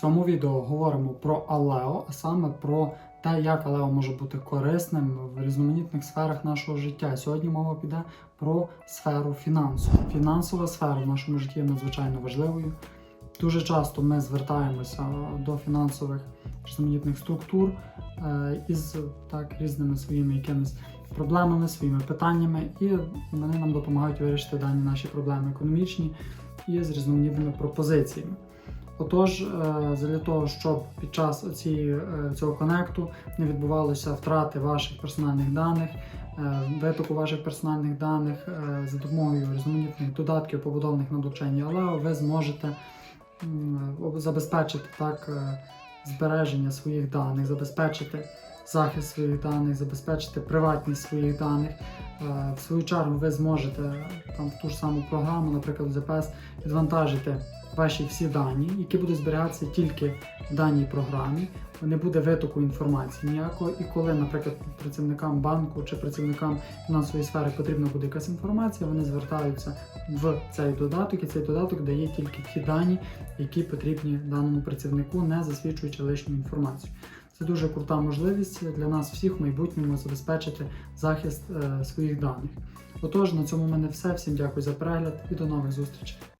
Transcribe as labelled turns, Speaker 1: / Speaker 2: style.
Speaker 1: цьому відео говоримо про Алео, а саме про те, як Алео може бути корисним в різноманітних сферах нашого життя. Сьогодні мова піде про сферу фінансу. Фінансова сфера в нашому житті є надзвичайно важливою. Дуже часто ми звертаємося до фінансових різноманітних структур е, із так різними своїми якимись проблемами, своїми питаннями, і вони нам допомагають вирішити дані наші проблеми економічні і з різноманітними пропозиціями. Отож, е, для того, щоб під час цієї, е, цього конекту не відбувалося втрати ваших персональних даних, е, витоку ваших персональних даних за допомогою різноманітних додатків, побудованих на блокчейні Aleo, ви зможете забезпечити так збереження своїх даних, забезпечити захист своїх даних, забезпечити приватність своїх даних. Е, В свою чергу ви зможете там в ту ж саму програму, наприклад, ZPS, відвантажити ваші всі дані, які будуть зберігатися тільки в даній програмі. Не буде витоку інформації ніякого. І коли, наприклад, працівникам банку чи працівникам фінансової сфери потрібна буде якась інформація, вони звертаються в цей додаток, і цей додаток дає тільки ті дані, які потрібні даному працівнику, не засвідчуючи лишню інформацію. Це дуже крута можливість для нас всіх в майбутньому забезпечити захист е, своїх даних. Отож, на цьому в мене все. Всім дякую за перегляд і до нових зустрічей.